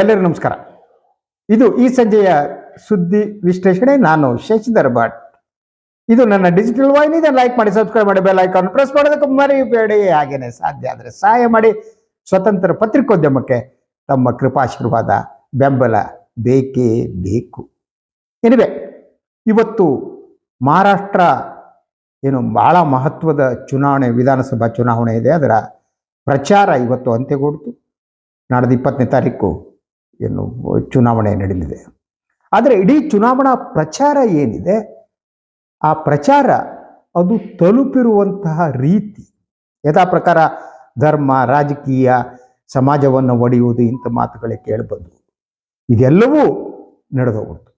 ಎಲ್ಲರಿಗೂ ನಮಸ್ಕಾರ. ಇದು ಈ ಸಂಜೆಯ ಸುದ್ದಿ ವಿಶ್ಲೇಷಣೆ. ನಾನು ಶಶಿಧರ್ ಭಟ್. ಇದು ನನ್ನ ಡಿಜಿಟಲ್ ವಾಹಿನಿ. ಇದನ್ನು ಲೈಕ್ ಮಾಡಿ ಸಬ್ಸ್ಕ್ರೈಬ್ ಮಾಡಿ ಬೆಲ್ ಐಕಾನ್ ಪ್ರೆಸ್ ಮಾಡೋದಕ್ಕೆ ಮರಿಬೇಡಿ. ಹಾಗೇನೆ ಸಾಧ್ಯ ಆದರೆ ಸಹಾಯ ಮಾಡಿ. ಸ್ವತಂತ್ರ ಪತ್ರಿಕೋದ್ಯಮಕ್ಕೆ ತಮ್ಮ ಕೃಪಾಶೀರ್ವಾದ, ಬೆಂಬಲ ಬೇಕೇ ಬೇಕು. ಏನಿವೆ ಇವತ್ತು ಮಹಾರಾಷ್ಟ್ರ ಏನು ಬಹಳ ಮಹತ್ವದ ಚುನಾವಣೆ, ವಿಧಾನಸಭಾ ಚುನಾವಣೆ ಇದೆ. ಅದರ ಪ್ರಚಾರ ಇವತ್ತು ಅಂತ್ಯಗೊಡ್ತು. ನಾಡ್ದು ಇಪ್ಪತ್ತನೇ ತಾರೀಕು. ಏನು ಚುನಾವಣೆ ನಡೆಯಲಿದೆ ಆದರೆ ಇಡೀ ಚುನಾವಣಾ ಪ್ರಚಾರ ಏನಿದೆ, ಆ ಪ್ರಚಾರ ಅದು ತಲುಪಿರುವಂತಹ ರೀತಿ ಯಥಾ ಪ್ರಕಾರ ಧರ್ಮ, ರಾಜಕೀಯ, ಸಮಾಜವನ್ನು ಒಡೆಯುವುದು ಇಂಥ ಮಾತುಗಳೇ ಕೇಳಬಹುದು ಇದೆಲ್ಲವೂ ನಡೆದೋಗ್ಬಿಡ್ತು.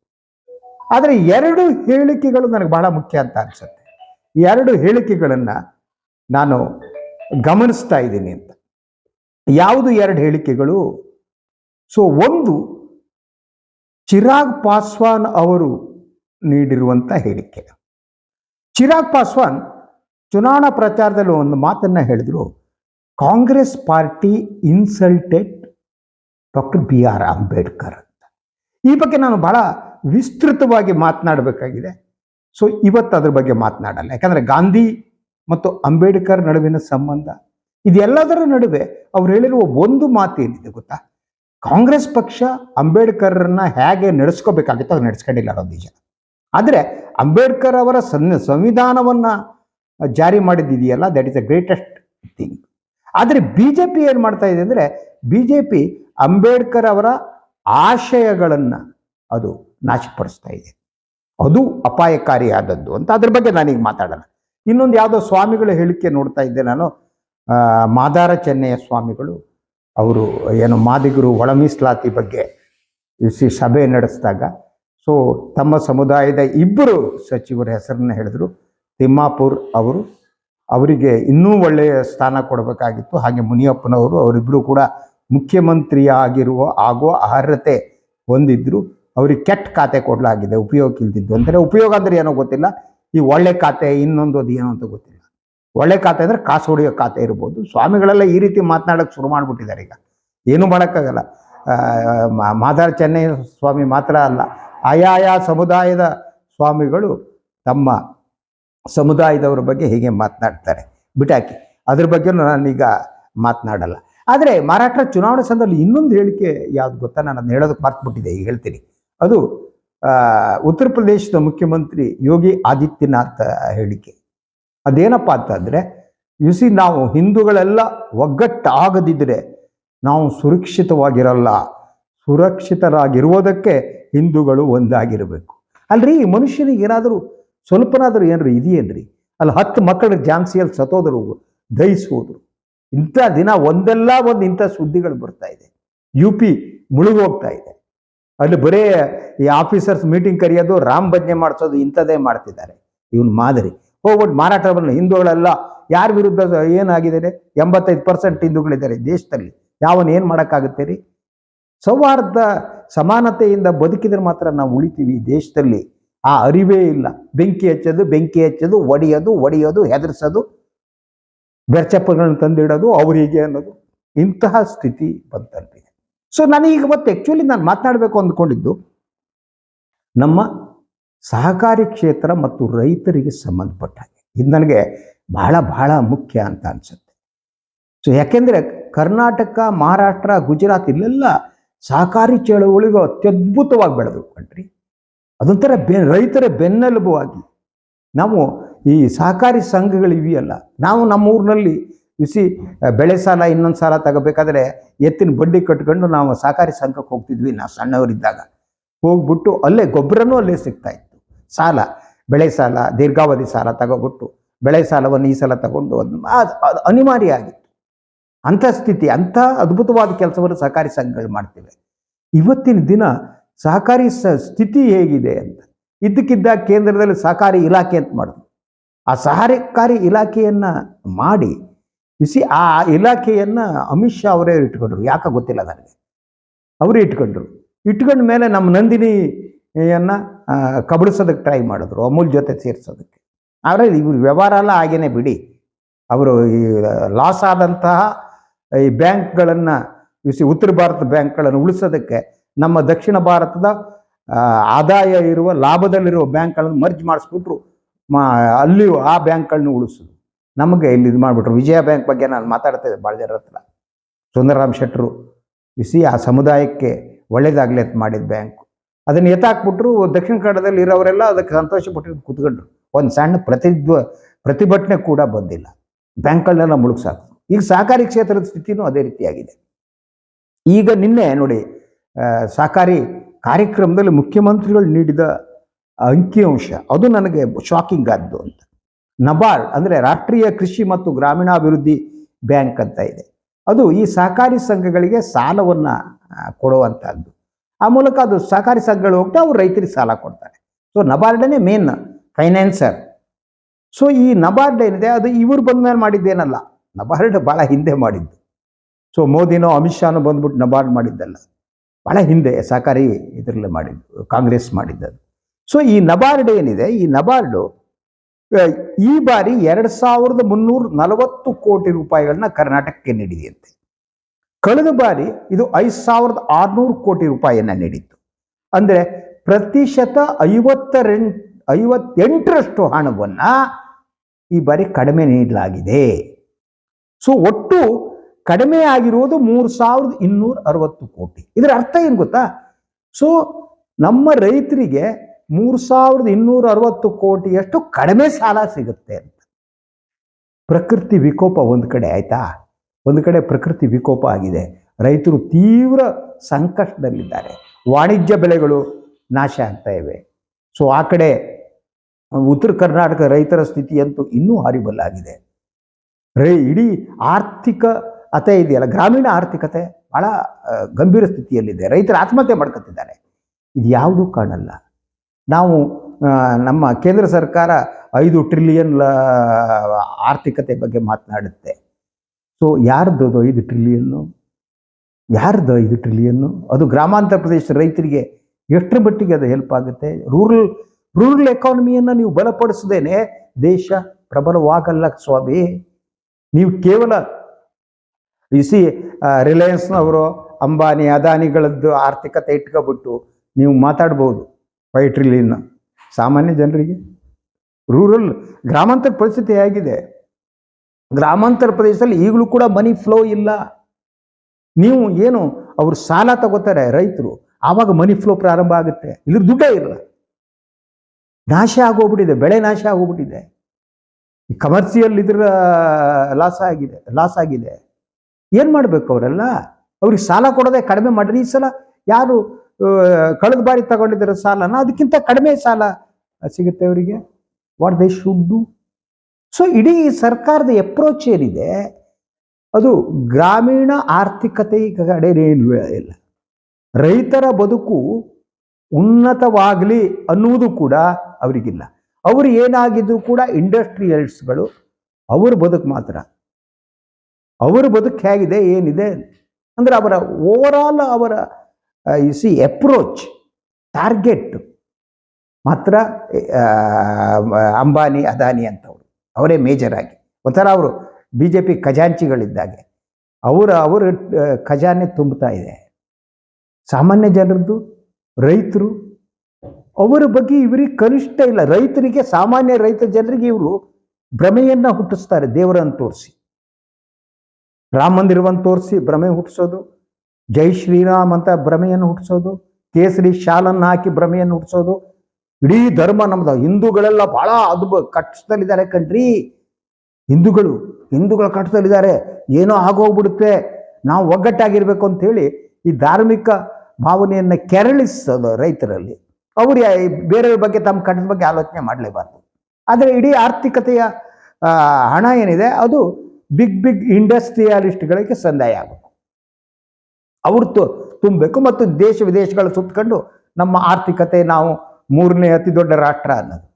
ಆದರೆ ಎರಡು ಹೇಳಿಕೆಗಳು ನನಗೆ ಬಹಳ ಮುಖ್ಯ ಅಂತ ಅನಿಸುತ್ತೆ. ಎರಡು ಹೇಳಿಕೆಗಳನ್ನು ನಾನು ಗಮನಿಸ್ತಾ ಇದ್ದೀನಿ ಅಂತ. ಯಾವುದು ಎರಡು ಹೇಳಿಕೆಗಳು? ಸೊ ಒಂದು ಚಿರಾಗ್ ಪಾಸ್ವಾನ್ ಅವರು ನೀಡಿರುವಂಥ ಹೇಳಿಕೆ. ಚಿರಾಗ್ ಪಾಸ್ವಾನ್ ಚುನಾವಣಾ ಪ್ರಚಾರದಲ್ಲಿ ಒಂದು ಮಾತನ್ನ ಹೇಳಿದ್ರು, Congress party insulted doctor B R Ambedkar ಅಂತ. ಈ ಬಗ್ಗೆ ನಾನು ಬಹಳ ವಿಸ್ತೃತವಾಗಿ ಮಾತನಾಡಬೇಕಾಗಿದೆ. ಸೊ ಇವತ್ತು ಅದ್ರ ಬಗ್ಗೆ ಮಾತನಾಡಲ್ಲ. ಯಾಕಂದ್ರೆ ಗಾಂಧಿ ಮತ್ತು ಅಂಬೇಡ್ಕರ್ ನಡುವಿನ ಸಂಬಂಧ, ಇದೆಲ್ಲದರ ನಡುವೆ ಅವ್ರು ಹೇಳಿರುವ ಒಂದು ಮಾತು ಏನಿದೆ ಗೊತ್ತಾ? ಕಾಂಗ್ರೆಸ್ ಪಕ್ಷ ಅಂಬೇಡ್ಕರ್ನ ಹೇಗೆ ನಡೆಸ್ಕೋಬೇಕಾಗಿತ್ತು ಅವ್ರು ನಡೆಸ್ಕೊಂಡಿಲ್ಲ ಅನ್ನೋದು ನಿಜ ಆದರೆ ಅಂಬೇಡ್ಕರ್ ಅವರ ಸನ್, ಸಂವಿಧಾನವನ್ನು ಜಾರಿ ಮಾಡಿದ್ದಿದೆಯಲ್ಲ that is a greatest thing ಆದರೆ ಬಿ ಜೆ ಪಿ ಏನು ಮಾಡ್ತಾ ಇದೆ ಅಂದರೆ ಬಿ ಜೆ ಪಿ ಅಂಬೇಡ್ಕರ್ ಅವರ ಆಶಯಗಳನ್ನು ಅದು ನಾಶಪಡಿಸ್ತಾ ಇದೆ. ಅದು ಅಪಾಯಕಾರಿಯಾದದ್ದು ಅಂತ ಅದ್ರ ಬಗ್ಗೆ ನಾನೀಗ ಮಾತಾಡೋಣ ಇನ್ನೊಂದು ಯಾವುದೋ ಸ್ವಾಮಿಗಳ ಹೇಳಿಕೆ ನೋಡ್ತಾ ಇದ್ದೆ ನಾನು. ಮಾದಾರ ಚೆನ್ನಯ್ಯ ಸ್ವಾಮಿಗಳು ಅವರು ಏನು ಮಾದಿಗರು ಒಳ ಮೀಸಲಾತಿ ಬಗ್ಗೆ ಸಿ ಸಭೆ ನಡೆಸಿದಾಗ. ಸೊ ತಮ್ಮ ಸಮುದಾಯದ ಇಬ್ಬರು ಸಚಿವರ ಹೆಸರನ್ನ ಹೇಳಿದ್ರು. ತಿಮ್ಮಾಪುರ್ ಅವರು ಅವರಿಗೆ ಇನ್ನೂ ಒಳ್ಳೆಯ ಸ್ಥಾನ ಕೊಡಬೇಕಾಗಿತ್ತು. ಹಾಗೆ ಮುನಿಯಪ್ಪನವರು ಅವರಿಬ್ಬರು ಕೂಡ ಮುಖ್ಯಮಂತ್ರಿಯಾಗಿರುವ ಆಗೋ ಅರ್ಹತೆ ಹೊಂದಿದ್ರು. ಅವ್ರಿಗೆ ಕೆಟ್ಟ ಖಾತೆ ಕೊಡಲಾಗಿದೆ, ಉಪಯೋಗ ಇಲ್ದಿದ್ದು. ಅಂದರೆ ಉಪಯೋಗ ಅಂದರೆ ಏನೋ ಗೊತ್ತಿಲ್ಲ. ಈ ಒಳ್ಳೆ ಖಾತೆ ಇನ್ನೊಂದು ಅದು ಏನೋ ಅಂತ ಗೊತ್ತಿಲ್ಲ. ಒಳ್ಳೆ ಖಾತೆ ಅಂದ್ರೆ ಕಾಸು ಹೊಡೆಯೋ ಖಾತೆ ಇರ್ಬೋದು. ಸ್ವಾಮಿಗಳೆಲ್ಲ ಈ ರೀತಿ ಮಾತನಾಡಕ್ಕೆ ಶುರು ಮಾಡಿಬಿಟ್ಟಿದ್ದಾರೆ ಈಗ. ಏನು ಮಾಡೋಕ್ಕಾಗಲ್ಲ. ಮಾದಾರ ಚೆನ್ನೈ ಸ್ವಾಮಿ ಮಾತ್ರ ಅಲ್ಲ. ಆಯಾಯ ಸಮುದಾಯದ ಸ್ವಾಮಿಗಳು ತಮ್ಮ ಸಮುದಾಯದವ್ರ ಬಗ್ಗೆ ಹೀಗೆ ಮಾತನಾಡ್ತಾರೆ. ಬಿಟಾಕಿ. ಅದ್ರ ಬಗ್ಗೆ ನಾನೀಗ ಮಾತನಾಡಲ್ಲ. ಆದರೆ ಮಹಾರಾಷ್ಟ್ರ ಚುನಾವಣೆ ಸಂದರ್ಭದಲ್ಲಿ ಇನ್ನೊಂದು ಹೇಳಿಕೆ ಯಾವ್ದು ಗೊತ್ತಾ? ನಾನು ಅದನ್ನ ಹೇಳೋದಕ್ಕೆ ಮರ್ತುಬಿಟ್ಟಿದೆ ಈಗ ಹೇಳ್ತೀನಿ. ಅದು ಉತ್ತರ ಪ್ರದೇಶದ ಮುಖ್ಯಮಂತ್ರಿ ಯೋಗಿ ಆದಿತ್ಯನಾಥ್ ಹೇಳಿಕೆ. ಅದೇನಪ್ಪ ಅಂತಂದ್ರೆ ಸಿ ನಾವು ಹಿಂದೂಗಳೆಲ್ಲ ಒಗ್ಗಟ್ಟಾಗದಿದ್ದರೆ ನಾವು ಸುರಕ್ಷಿತವಾಗಿರಲ್ಲ. ಸುರಕ್ಷಿತರಾಗಿರುವುದಕ್ಕೆ ಹಿಂದೂಗಳು ಒಂದಾಗಿರಬೇಕು. ಅಲ್ರಿ ಮನುಷ್ಯನಿಗೆ ಏನಾದರೂ ಸ್ವಲ್ಪನಾದರೂ ಏನ್ರಿ ಇದೆಯೇನ್ರಿ ಅಲ್ಲಿ, ಹತ್ತು ಮಕ್ಕಳ ಜಾನ್ಸಿಯಲ್ಲಿ ಸತೋದರು ದಹಿಸೋದ್ರು ಇಂಥ ದಿನ ಒಂದಲ್ಲ ಒಂದು ಇಂಥ ಸುದ್ದಿಗಳು ಬರ್ತಾ ಇದೆ. ಯು ಪಿ ಮುಳುಗೋಗ್ತಾ ಇದೆ. ಅಲ್ಲಿ ಬರೇ ಈ ಆಫೀಸರ್ಸ್ ಮೀಟಿಂಗ್ ಕರೆಯೋದು, ರಾಮ್ ಭಜನೆ ಮಾಡಿಸೋದು, ಇಂಥದ್ದೇ ಮಾಡ್ತಿದ್ದಾರೆ. ಇವನ್ ಮಾದರಿ. ಹೋಗ್ಬಿಟ್ಟು ಮಾರಾಟ ಹಿಂದೂಗಳೆಲ್ಲ, ಯಾರ ವಿರುದ್ಧ ಏನಾಗಿದೆ ಎಂಬತ್ತೈದು ಪರ್ಸೆಂಟ್ ಹಿಂದೂಗಳಿದ್ದಾರೆ ದೇಶದಲ್ಲಿ. ಯಾವನ್ ಏನು ಮಾಡೋಕ್ಕಾಗುತ್ತೆ ರೀ ಸೌಹಾರ್ದ, ಸಮಾನತೆಯಿಂದ ಬದುಕಿದ್ರೆ ಮಾತ್ರ ನಾವು ಉಳಿತೀವಿ ದೇಶದಲ್ಲಿ. ಆ ಅರಿವೇ ಇಲ್ಲ. ಬೆಂಕಿ ಹಚ್ಚೋದು ಬೆಂಕಿ ಹಚ್ಚೋದು, ಒಡೆಯೋದು ಒಡೆಯೋದು, ಹೆದರ್ಸೋದು, ಬೆರ್ಚಪ್ಪಗಳನ್ನ ತಂದಿಡೋದು ಅವರಿಗೆ ಅನ್ನೋದು. ಇಂತಹ ಸ್ಥಿತಿ ಬಂತಲ್ಲಿ ಸೊ ನಾನೀಗ ಮತ್ತೆ ಆ್ಯಕ್ಚುಲಿ ನಾನು ಮಾತನಾಡಬೇಕು ಅಂದ್ಕೊಂಡಿದ್ದು, ನಮ್ಮ ಸಹಕಾರಿ ಕ್ಷೇತ್ರ ಮತ್ತು ರೈತರಿಗೆ ಸಂಬಂಧಪಟ್ಟ ಇದು ನನಗೆ ಬಹಳ ಬಹಳ ಮುಖ್ಯ ಅಂತ ಅನ್ಸುತ್ತೆ. ಸೊ ಯಾಕೆಂದರೆ ಕರ್ನಾಟಕ, ಮಹಾರಾಷ್ಟ್ರ, ಗುಜರಾತ್ ಇಲ್ಲೆಲ್ಲ ಸಹಕಾರಿ ಚಳವಳಿಗೂ ಅತ್ಯದ್ಭುತವಾಗಿ ಬೆಳೆದು ಕಣ್ರಿ. ಅದೊಂಥರ ಬೆ ರೈತರ ಬೆನ್ನೆಲುಬುವಾಗಿ. ನಾವು ಈ ಸಹಕಾರಿ ಸಂಘಗಳು ಇವೆಯಲ್ಲ. ನಾವು ನಮ್ಮ ಊರಿನಲ್ಲಿ ಬಿಸಿ ಬೆಳೆ ಸಾಲ, ಇನ್ನೊಂದು ಸಾಲ ತಗೋಬೇಕಾದ್ರೆ ಎತ್ತಿನ ಬಡ್ಡಿ ಕಟ್ಕೊಂಡು ನಾವು ಸಹಕಾರಿ ಸಂಘಕ್ಕೆ ಹೋಗ್ತಿದ್ವಿ. ನಾವು ಸಣ್ಣವರಿದ್ದಾಗ. ಹೋಗ್ಬಿಟ್ಟು ಅಲ್ಲೇ ಗೊಬ್ಬರನೂ ಅಲ್ಲೇ ಸಿಗ್ತಾ ಇತ್ತು. ಸಾಲ, ಬೆಳೆ ಸಾಲ, ದೀರ್ಘಾವಧಿ ಸಾಲ ತಗೋಬಿಟ್ಟು ಬೆಳೆ ಸಾಲವನ್ನು ಈ ಸಲ ತಗೊಂಡು ಅದು ಅನಿವಾರ್ಯ ಆಗಿತ್ತು ಅಂಥ ಸ್ಥಿತಿ, ಅಂಥ ಅದ್ಭುತವಾದ ಕೆಲಸವನ್ನು ಸಹಕಾರಿ ಸಂಘಗಳು ಮಾಡ್ತಿವೆ. ಇವತ್ತಿನ ದಿನ ಸಹಕಾರಿ ಸ್ಥಿತಿ ಹೇಗಿದೆ ಅಂತ. ಇದ್ದಕ್ಕಿದ್ದ ಕೇಂದ್ರದಲ್ಲಿ ಸಹಕಾರಿ ಇಲಾಖೆ ಅಂತ ಮಾಡಿದ್ರು ಆ ಸಹಕಾರಿ ಇಲಾಖೆಯನ್ನ ಮಾಡಿ ಬಿಸಿ ಆ ಇಲಾಖೆಯನ್ನ ಅಮಿತ್ ಶಾ ಅವರೇ ಇಟ್ಕೊಂಡ್ರು. ಯಾಕೆ ಗೊತ್ತಿಲ್ಲ ನನಗೆ. ಅವರೇ ಇಟ್ಕೊಂಡ್ರು. ಇಟ್ಕೊಂಡ ಮೇಲೆ ನಮ್ಮ ನಂದಿನಿಯನ್ನ ಆ, ಕಬಳಿಸೋದಕ್ಕೆ ಟ್ರೈ ಮಾಡಿದ್ರು ಅಮೂಲ್ ಜೊತೆ ಸೇರಿಸೋದಕ್ಕೆ. ಆದರೆ ಇವ್ರ ವ್ಯವಹಾರ ಎಲ್ಲ ಹಾಗೇನೆ ಬಿಡಿ. ಅವರು ಈ ಲಾಸ್ ಆದಂತಹ ಈ ಬ್ಯಾಂಕ್ಗಳನ್ನು ಉತ್ತರ ಭಾರತ ಬ್ಯಾಂಕ್ಗಳನ್ನು ಉಳಿಸೋದಕ್ಕೆ ನಮ್ಮ ದಕ್ಷಿಣ ಭಾರತದ ಆದಾಯ ಇರುವ ಲಾಭದಲ್ಲಿರುವ ಬ್ಯಾಂಕ್ಗಳನ್ನು ಮರ್ಜ್ ಮಾಡಿಸ್ಬಿಟ್ರು ಮಾ ಅಲ್ಲಿಯೂ ಆ ಬ್ಯಾಂಕ್ಗಳನ್ನ ಉಳಿಸೋದು ನಮಗೆ ಇಲ್ಲಿ ಇದು ಮಾಡಿಬಿಟ್ರು. ವಿಜಯ ಬ್ಯಾಂಕ್ ಬಗ್ಗೆ ನಾನು ಮಾತಾಡ್ತಾ ಇದ್ದೆ ಭಾಳ ಜನರ ಹತ್ರ. ಸುಂದರರಾಮ್ ಶೆಟ್ಟರು ಬಿಸಿ ಆ ಸಮುದಾಯಕ್ಕೆ ಒಳ್ಳೇದಾಗಲಿ ಅಂತ ಮಾಡಿದ ಬ್ಯಾಂಕ್. ಅದನ್ನು ಎತ್ತಾಕ್ಬಿಟ್ರು, ದಕ್ಷಿಣ ಕನ್ನಡದಲ್ಲಿ ಇರೋರೆಲ್ಲ ಅದಕ್ಕೆ ಸಂತೋಷ ಪಟ್ಟಿದ್ದು ಕೂತ್ಕೊಂಡ್ರು. ಒಂದು ಸಣ್ಣ ಪ್ರತಿದ್ವ ಪ್ರತಿಭಟನೆ ಕೂಡ ಬಂದಿಲ್ಲ. ಬ್ಯಾಂಕ್ಗಳನ್ನೆಲ್ಲ ಮುಳುಗ್ಸಾಕು ಈಗ ಸಹಕಾರಿ ಕ್ಷೇತ್ರದ ಸ್ಥಿತಿನೂ ಅದೇ ರೀತಿಯಾಗಿದೆ. ಈಗ ನಿನ್ನೆ ನೋಡಿ ಸಹಕಾರಿ ಕಾರ್ಯಕ್ರಮದಲ್ಲಿ ಮುಖ್ಯಮಂತ್ರಿಗಳು ನೀಡಿದ ಅಂಕಿಅಂಶ ಅದು ನನಗೆ ಶಾಕಿಂಗ್ ಆದ್ದು ಅಂತ. ನಬಾರ್ಡ್ ಅಂದರೆ ರಾಷ್ಟ್ರೀಯ ಕೃಷಿ ಮತ್ತು ಗ್ರಾಮೀಣಾಭಿವೃದ್ಧಿ ಬ್ಯಾಂಕ್ ಅಂತ ಇದೆ. ಅದು ಈ ಸಹಕಾರಿ ಸಂಘಗಳಿಗೆ ಸಾಲವನ್ನು ಕೊಡುವಂಥದ್ದು ಆ ಮೂಲಕ ಅದು ಸಹಕಾರಿ ಸಂಘಗಳು ಹೋಗ್ತಾ ಅವ್ರು ರೈತರಿಗೆ ಸಾಲ ಕೊಡ್ತಾರೆ. ಸೊ ನಬಾರ್ಡನೇ ಮೇನ್ ಫೈನಾನ್ಸರ್ ಸೊ ಈ ನಬಾರ್ಡ್ ಏನಿದೆ, ಅದು ಇವ್ರು ಬಂದ ಮೇಲೆ ಮಾಡಿದ್ದೇನಲ್ಲ, ನಬಾರ್ಡ್ ಭಾಳ ಹಿಂದೆ ಮಾಡಿದ್ದು. ಸೊ ಮೋದಿನೋ ಅಮಿತ್ ಶಾನೋ ಬಂದ್ಬಿಟ್ಟು ನಬಾರ್ಡ್ ಮಾಡಿದ್ದಲ್ಲ ಭಾಳ ಹಿಂದೆ ಸಹಕಾರಿ ಇದರಲ್ಲೇ ಮಾಡಿದ್ದು, ಕಾಂಗ್ರೆಸ್ ಮಾಡಿದ್ದದು ಸೊ ಈ ನಬಾರ್ಡ್ ಏನಿದೆ, ಈ ನಬಾರ್ಡು ಈ ಬಾರಿ ಎರಡು ಸಾವಿರದ ಮುನ್ನೂರ ನಲವತ್ತು ಕೋಟಿ ರೂಪಾಯಿಗಳನ್ನ ಕರ್ನಾಟಕಕ್ಕೆ ನೀಡಿದೆಯಂತೆ. ಕಳೆದ ಬಾರಿ ಇದು ಐದು ಸಾವಿರದ ಆರುನೂರು ಕೋಟಿ ರೂಪಾಯಿಯನ್ನು ನೀಡಿತ್ತು. ಅಂದರೆ ಪ್ರತಿಶತ ಐವತ್ತರೆಂಟ್, ಐವತ್ತೆಂಟರಷ್ಟು ಹಣವನ್ನು ಈ ಬಾರಿ ಕಡಿಮೆ ನೀಡಲಾಗಿದೆ. ಸೊ ಒಟ್ಟು ಕಡಿಮೆ ಆಗಿರುವುದು ಮೂರು ಸಾವಿರದ ಇನ್ನೂರ ಅರವತ್ತು ಕೋಟಿ. ಇದರ ಅರ್ಥ ಏನು ಗೊತ್ತಾ? ಸೊ ನಮ್ಮ ರೈತರಿಗೆ ಮೂರು ಸಾವಿರದ ಇನ್ನೂರ ಅರವತ್ತು ಕೋಟಿಯಷ್ಟು ಕಡಿಮೆ ಸಾಲ ಸಿಗುತ್ತೆ ಅಂತ. ಪ್ರಕೃತಿ ವಿಕೋಪ ಒಂದು ಕಡೆ ಆಯ್ತಾ? ಒಂದು ಕಡೆ ಪ್ರಕೃತಿ ವಿಕೋಪ ಆಗಿದೆ. ರೈತರು ತೀವ್ರ ಸಂಕಷ್ಟದಲ್ಲಿದ್ದಾರೆ. ವಾಣಿಜ್ಯ ಬೆಳೆಗಳು ನಾಶ ಆಗ್ತಾ ಇವೆ. ಸೊ ಆ ಕಡೆ ಉತ್ತರ ಕರ್ನಾಟಕ ರೈತರ ಸ್ಥಿತಿಯಂತೂ ಇನ್ನೂ ಹಾರಿಬಲ್ ಆಗಿದೆ. ರೈ, ಇಡೀ ಆರ್ಥಿಕ ಅತೆ ಇದೆಯಲ್ಲ, ಗ್ರಾಮೀಣ ಆರ್ಥಿಕತೆ ಬಹಳ ಗಂಭೀರ ಸ್ಥಿತಿಯಲ್ಲಿದೆ. ರೈತರು ಆತ್ಮಹತ್ಯೆ ಮಾಡ್ಕೊತಿದ್ದಾರೆ ಇದು ಯಾವುದೂ ಕಾಣಲ್ಲ. ನಾವು ನಮ್ಮ ಕೇಂದ್ರ ಸರ್ಕಾರ ಐದು ಟ್ರಿಲಿಯನ್ ಆರ್ಥಿಕತೆ ಬಗ್ಗೆ ಮಾತನಾಡುತ್ತೆ. ಸೊ ಯಾರ್ದು ಅದು ಐದು ಟ್ರಿಲಿಯನ್ನು ಯಾರ್ದು ಐದು ಟ್ರಿಲಿಯನ್ನು ಅದು ಗ್ರಾಮಾಂತರ ಪ್ರದೇಶ ರೈತರಿಗೆ ಎಷ್ಟರ ಮಟ್ಟಿಗೆ ಅದು ಹೆಲ್ಪ್ ಆಗುತ್ತೆ? ರೂರಲ್ ರೂರಲ್ ಎಕಾನಮಿಯನ್ನು ನೀವು ಬಲಪಡಿಸದೇನೆ ದೇಶ ಪ್ರಬಲವಾಗಲ್ಲ ಸ್ವಾಮಿ. ನೀವು ಕೇವಲ ಇಸಿ ರಿಲಯನ್ಸ್ನವರು ಅಂಬಾನಿ, ಅದಾನಿಗಳದ್ದು ಆರ್ಥಿಕತೆ ಇಟ್ಕೊಬಿಟ್ಟು ನೀವು ಮಾತಾಡ್ಬೋದು ಫೈವ್ ಟ್ರಿಲಿಯನ್ ಸಾಮಾನ್ಯ ಜನರಿಗೆ. ರೂರಲ್ ಗ್ರಾಮಾಂತರ ಪರಿಸ್ಥಿತಿ ಹೇಗಿದೆ? ಗ್ರಾಮಾಂತರ ಪ್ರದೇಶದಲ್ಲಿ ಈಗಲೂ ಕೂಡ ಮನಿ ಫ್ಲೋ ಇಲ್ಲ. ನೀವು ಏನು ಅವರು ಸಾಲ ತಗೋತಾರೆ ರೈತರು, ಆವಾಗ ಮನಿ ಫ್ಲೋ ಪ್ರಾರಂಭ ಆಗುತ್ತೆ. ಇದ್ರ ದುಡ್ಡೇ ಇರಲ್ಲ ನಾಶ ಆಗೋಗ್ಬಿಟ್ಟಿದೆ, ಬೆಳೆ ನಾಶ ಆಗೋಗ್ಬಿಟ್ಟಿದೆ. ಈ ಕಮರ್ಷಿಯಲ್ ಇದ್ರ ಲಾಸ್ ಆಗಿದೆ ಲಾಸ್ ಆಗಿದೆ. ಏನು ಮಾಡಬೇಕು ಅವರೆಲ್ಲ? ಅವ್ರಿಗೆ ಸಾಲ ಕೊಡೋದೇ ಕಡಿಮೆ ಮಾಡ್ರಿ. ಈ ಸಲ ಯಾರು ಕಳೆದ ಬಾರಿ ತಗೊಂಡಿದ್ದಾರೆ ಸಾಲನ ಅದಕ್ಕಿಂತ ಕಡಿಮೆ ಸಾಲ ಸಿಗುತ್ತೆ ಅವರಿಗೆ. What they should do so ಇಡೀ ಸರ್ಕಾರದ ಎಪ್ರೋಚ್ ಏನಿದೆ, ಅದು ಗ್ರಾಮೀಣ ಆರ್ಥಿಕತೆ ಕಡೆ ಏನು ಇಲ್ಲ. ರೈತರ ಬದುಕು ಉನ್ನತವಾಗಲಿ ಅನ್ನುವುದು ಕೂಡ ಅವರಿಗಿಲ್ಲ. ಅವರು ಏನಾಗಿದ್ರು ಕೂಡ ಇಂಡಸ್ಟ್ರಿಯಲ್ಸ್ಗಳು ಅವ್ರ ಬದುಕು ಮಾತ್ರ. ಅವರ ಬದುಕು ಹೇಗಿದೆ, ಏನಿದೆ ಅಂದ್ರೆ ಅವರ ಓವರಾಲ್ ಅವರ ಯು ಸಿ ಅಪ್ರೋಚ್ ಟಾರ್ಗೆಟ್ ಮಾತ್ರ ಅಂಬಾನಿ, ಅದಾನಿ ಅಂತವರು ಅವರೇ ಮೇಜರ್ ಆಗಿ. ಒಂಥರ ಅವರು ಬಿ ಜೆ ಪಿ ಖಜಾಂಚಿಗಳಿದ್ದಾಗೆ. ಅವರ ಅವರ ಖಜಾನೆ ತುಂಬುತ್ತಾ ಇದೆ. ಸಾಮಾನ್ಯ ಜನರದ್ದು, ರೈತರು, ಅವರ ಬಗ್ಗೆ ಇವರಿಗೆ ಕನಿಷ್ಠ ಇಲ್ಲ. ರೈತರಿಗೆ, ಸಾಮಾನ್ಯ ರೈತ ಜನರಿಗೆ ಇವರು ಭ್ರಮೆಯನ್ನು ಹುಟ್ಟಿಸ್ತಾರೆ. ದೇವರನ್ನು ತೋರಿಸಿ. ರಾಮ ಮಂದಿರವನ್ನು ತೋರಿಸಿ ಭ್ರಮೆ ಹುಟ್ಟಿಸೋದು. ಜೈ ಶ್ರೀರಾಮ್ ಅಂತ ಭ್ರಮೆಯನ್ನು ಹುಟ್ಟಿಸೋದು. ಕೇಸರಿ ಶಾಲನ್ನು ಹಾಕಿ ಭ್ರಮೆಯನ್ನು ಹುಟ್ಟಿಸೋದು. ಇಡೀ ಧರ್ಮ ನಮ್ದು. ಹಿಂದೂಗಳೆಲ್ಲ ಬಹಳ ಅದ್ಭುತ ಕಷ್ಟದಲ್ಲಿದ್ದಾರೆ ಕಣ್ರಿ. ಹಿಂದೂಗಳು, ಹಿಂದೂಗಳ ಕಷ್ಟದಲ್ಲಿದ್ದಾರೆ ಏನೋ ಆಗೋಗ್ಬಿಡುತ್ತೆ. ನಾವು ಒಗ್ಗಟ್ಟಾಗಿರ್ಬೇಕು ಅಂತ ಹೇಳಿ ಈ ಧಾರ್ಮಿಕ ಭಾವನೆಯನ್ನು ಕೆರಳಿಸೋದು ರೈತರಲ್ಲಿ. ಅವರು ಬೇರೆಯವ್ರ ಬಗ್ಗೆ ತಮ್ಮ ಕಟ್ಟದ ಬಗ್ಗೆ ಆಲೋಚನೆ ಮಾಡಲೇಬಾರ್ದು. ಆದರೆ ಇಡೀ ಆರ್ಥಿಕತೆಯ ಹಣ ಏನಿದೆ, ಅದು ಬಿಗ್ ಬಿಗ್ ಇಂಡಸ್ಟ್ರಿಯಲಿಸ್ಟ್ಗಳಿಗೆ ಸಂದಾಯ ಆಗಬೇಕು. ಅವರು ತುಂಬಬೇಕು ಮತ್ತು ದೇಶ ವಿದೇಶಗಳು ಸುತ್ತಕೊಂಡು ನಮ್ಮ ಆರ್ಥಿಕತೆ ನಾವು ಮೂರನೇ ಅತಿ ದೊಡ್ಡ ರಾಷ್ಟ್ರ ಅನ್ನೋದು.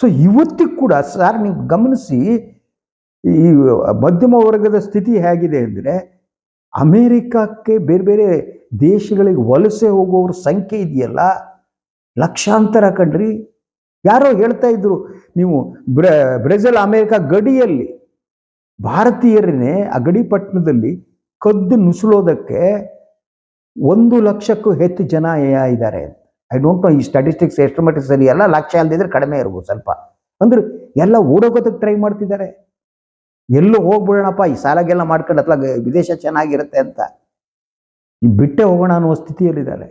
ಸೊ ಇವತ್ತಿಗೂ ಕೂಡ ಸರ್ ನೀವು ಗಮನಿಸಿ, ಈ ಮಧ್ಯಮ ವರ್ಗದ ಸ್ಥಿತಿ ಹೇಗಿದೆ ಅಂದರೆ, ಅಮೇರಿಕಕ್ಕೆ ಬೇರೆ ಬೇರೆ ದೇಶಗಳಿಗೆ ವಲಸೆ ಹೋಗುವವ್ರ ಸಂಖ್ಯೆ ಇದೆಯಲ್ಲ, ಲಕ್ಷಾಂತರ ಕಣ್ರಿ. ಯಾರೋ ಹೇಳ್ತಾ ಇದ್ರು, ನೀವು ಬ್ರ, ಬ್ರೆಜಿಲ್, ಅಮೇರಿಕ ಗಡಿಯಲ್ಲಿ ಭಾರತೀಯರನ್ನೇ ಆ ಗಡಿ ಪಟ್ಟಣದಲ್ಲಿ ಕದ್ದು ನುಸುಳೋದಕ್ಕೆ ಒಂದು ಲಕ್ಷಕ್ಕೂ ಹೆಚ್ಚು ಜನ ಇದ್ದಾರೆ ಐ ಡೋಂಟ್ ನೋ ಈ ಸ್ಟಾಟಿಸ್ಟಿಕ್ಸ್ ಎಷ್ಟು ಸರಿ ಎಲ್ಲ ಲಕ್ಷ ಅಲ್ದಿದ್ರೆ ಕಡಿಮೆ ಇರ್ಬೋದು ಸ್ವಲ್ಪ. ಅಂದ್ರೆ ಎಲ್ಲ ಓಡೋಗೋದಕ್ಕೆ ಟ್ರೈ ಮಾಡ್ತಿದ್ದಾರೆ. ಎಲ್ಲೂ ಹೋಗ್ಬಿಡೋಣಪ್ಪ, ಈ ಸಾಲಗೆಲ್ಲ ಮಾಡ್ಕೊಂಡು ಅಥವಾ ವಿದೇಶ ಚೆನ್ನಾಗಿರುತ್ತೆ ಅಂತ. ಈ ಬಿಟ್ಟೆ ಹೋಗೋಣ ಅನ್ನೋ ಸ್ಥಿತಿಯಲ್ಲಿದ್ದಾರೆ.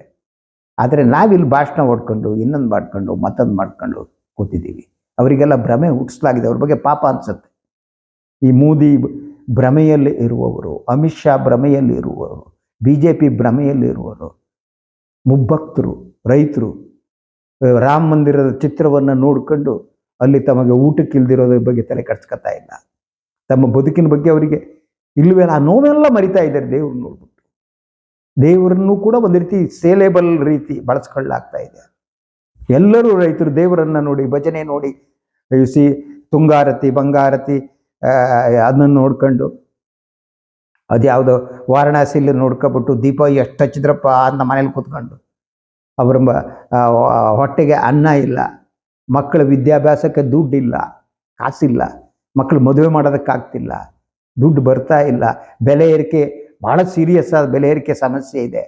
ಆದರೆ ನಾವಿಲ್ಲಿ ಭಾಷಣ ಹೊಡ್ಕೊಂಡು, ಇನ್ನೊಂದು ಮಾಡ್ಕೊಂಡು, ಮತ್ತೊಂದು ಮಾಡ್ಕೊಂಡು ಕೂತಿದ್ದೀವಿ. ಅವರಿಗೆಲ್ಲ ಭ್ರಮೆ ಹುಟ್ಟಿಸ್ಲಾಗಿದೆ. ಅವ್ರ ಬಗ್ಗೆ ಪಾಪ ಅನ್ಸುತ್ತೆ. ಈ ಮೋದಿ ಭ್ರಮೆಯಲ್ಲಿ ಇರುವವರು, ಅಮಿತ್ ಶಾ ಭ್ರಮೆಯಲ್ಲಿ ಇರುವವರು ಬಿ ಜೆ ಪಿ ಭ್ರಮೆಯಲ್ಲಿ ಇರುವವರು, ಮುಬ್ಬಕ್ತರು ರೈತರು ರಾಮ ಮಂದಿರದ ಚಿತ್ರವನ್ನು ನೋಡ್ಕೊಂಡು ಅಲ್ಲಿ ತಮಗೆ ಊಟಕ್ಕೆ ಇಲ್ದಿರೋದ್ರ ಬಗ್ಗೆ ತಲೆ ಕಟ್ಸ್ಕೊತಾ ಇಲ್ಲ. ತಮ್ಮ ಬದುಕಿನ ಬಗ್ಗೆ ಅವರಿಗೆ ಇಲ್ಲವೇ ಆ ನೋವೆಲ್ಲ ಮರಿತಾ ಇದ್ದಾರೆ ದೇವ್ರನ್ನ ನೋಡ್ಬಿಟ್ಟು. ದೇವರನ್ನು ಕೂಡ ಒಂದು ರೀತಿ ಸೇಲೇಬಲ್ ರೀತಿ ಬಳಸ್ಕೊಳ್ಳಾಗ್ತಾ ಇದೆ. ಎಲ್ಲರೂ ರೈತರು ದೇವರನ್ನ ನೋಡಿ, ಭಜನೆ ನೋಡಿ ಸಿ ತುಂಗಾರತಿ, ಬಂಗಾರತಿ ಅದನ್ನ ನೋಡ್ಕೊಂಡು ಅದ್ಯಾವುದೋ ವಾರಣಾಸಿಲಿ ನೋಡ್ಕೊಬಿಟ್ಟು ದೀಪ ಎಷ್ಟು ಹಚ್ಚಿದ್ರಪ್ಪ ಅಂತ ಮನೇಲಿ ಕೂತ್ಕೊಂಡು. ಅವ್ರ ಹೊಟ್ಟೆಗೆ ಅನ್ನ ಇಲ್ಲ. ಮಕ್ಕಳ ವಿದ್ಯಾಭ್ಯಾಸಕ್ಕೆ ದುಡ್ಡಿಲ್ಲ. ಕಾಸಿಲ್ಲ. ಮಕ್ಕಳು ಮದುವೆ ಮಾಡೋದಕ್ಕಾಗ್ತಿಲ್ಲ. ದುಡ್ಡು ಬರ್ತಾ ಇಲ್ಲ. ಬೆಲೆ ಏರಿಕೆ ಬಹಳ ಸೀರಿಯಸ್ ಆದ ಬೆಲೆ ಏರಿಕೆ ಸಮಸ್ಯೆ ಇದೆ.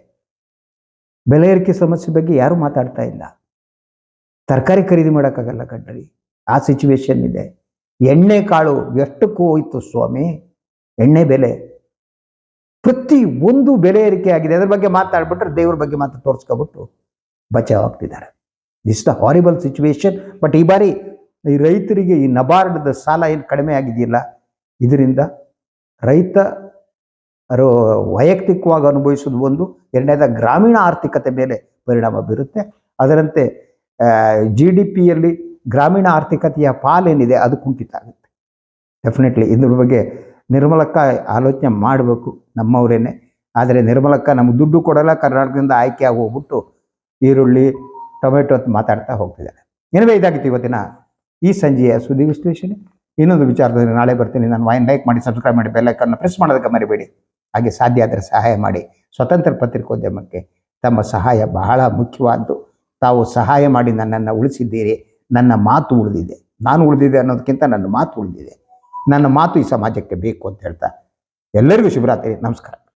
ಬೆಲೆ ಏರಿಕೆ ಸಮಸ್ಯೆ ಬಗ್ಗೆ ಯಾರೂ ಮಾತಾಡ್ತಾ ಇಲ್ಲ. ತರಕಾರಿ ಖರೀದಿ ಮಾಡೋಕ್ಕಾಗಲ್ಲ ಕಣ್ರಿ. ಆ ಸಿಚುವೇಶನ್ ಇದೆ. ಎಣ್ಣೆ ಕಾಳು ಎಷ್ಟಕ್ಕೂ ಹೋಯ್ತು ಸ್ವಾಮಿ? ಎಣ್ಣೆ ಬೆಲೆ. ಪ್ರತಿ ಒಂದು ಬೆಲೆ ಏರಿಕೆ ಆಗಿದೆ. ಅದ್ರ ಬಗ್ಗೆ ಮಾತಾಡ್ಬಿಟ್ರೆ ದೇವ್ರ ಬಗ್ಗೆ ಮಾತ್ರ ತೋರಿಸ್ಕೊಬಿಟ್ಟು ಬಚಾವ್ ಆಗ್ತಿದ್ದಾರೆ this the horrible situation but ಈ ಬಾರಿ ಈ ರೈತರಿಗೆ ಈ ನಬಾರ್ಡ್ದ ಸಾಲ ಏನು ಕಡಿಮೆ ಆಗಿದೆಯಲ್ಲ, ಇದರಿಂದ ರೈತ ವೈಯಕ್ತಿಕವಾಗಿ ಅನುಭವಿಸೋದು ಒಂದು, ಎರಡನೇದ ಗ್ರಾಮೀಣ ಆರ್ಥಿಕತೆ ಮೇಲೆ ಪರಿಣಾಮ ಬೀರುತ್ತೆ. ಅದರಂತೆ ಜಿ ಡಿ ಪಿಯಲ್ಲಿ ಗ್ರಾಮೀಣ ಆರ್ಥಿಕತೆಯ ಪಾಲೇನಿದೆ, ಅದು ಕುಂಠಿತ ಆಗುತ್ತೆ. ಡೆಫಿನೆಟ್ಲಿ ಇದ್ರ ಬಗ್ಗೆ ನಿರ್ಮಲಕ್ಕ ಆಲೋಚನೆ ಮಾಡಬೇಕು ನಮ್ಮವರೇನೆ. ಆದರೆ ನಿರ್ಮಲಕ್ಕ ನಮ್ಗೆ ದುಡ್ಡು ಕೊಡಲ್ಲ, ಕರ್ನಾಟಕದಿಂದ ಆಯ್ಕೆ ಆಗಿ ಹೋಗ್ಬಿಟ್ಟು ಈರುಳ್ಳಿ, ಟೊಮೆಟೊ ಅಂತ ಮಾತಾಡ್ತಾ ಹೋಗ್ತಿದ್ದಾರೆ. ಏನೇ ಇದಾಗಿತ್ತು ಇವತ್ತಿನ ಈ ಸಂಜೆಯ ಸುದ್ದಿ ವಿಶ್ಲೇಷಣೆ? ಇನ್ನೊಂದು ವಿಚಾರದಲ್ಲಿ ನಾಳೆ ಬರ್ತೀನಿ. ನಾನು ವಾಯಿನ್ ಲೈಕ್ ಮಾಡಿ, ಸಬ್ಸ್ಕ್ರೈಬ್ ಮಾಡಿ ಬೆಲ್ಲೈಕನ್ನು ಪ್ರೆಸ್ ಮಾಡೋದಕ್ಕೆ ಮರಿಬೇಡಿ. ಹಾಗೆ ಸಾಧ್ಯ ಆದರೆ ಸಹಾಯ ಮಾಡಿ. ಸ್ವತಂತ್ರ ಪತ್ರಿಕೋದ್ಯಮಕ್ಕೆ ತಮ್ಮ ಸಹಾಯ ಬಹಳ ಮುಖ್ಯವಾದ್ದು. ತಾವು ಸಹಾಯ ಮಾಡಿ ನನ್ನನ್ನು ಉಳಿಸಿದ್ದೀರಿ. ನನ್ನ ಮಾತು ಉಳಿದಿದೆ. ನಾನು ಉಳಿದಿದೆ ಅನ್ನೋದಕ್ಕಿಂತ ನನ್ನ ಮಾತು ಉಳಿದಿದೆ. ನನ್ನ ಮಾತು ಈ ಸಮಾಜಕ್ಕೆ ಬೇಕು ಅಂತ ಹೇಳ್ತಾ ಎಲ್ಲರಿಗೂ ಶುಭರಾತ್ರಿ. ನಮಸ್ಕಾರ.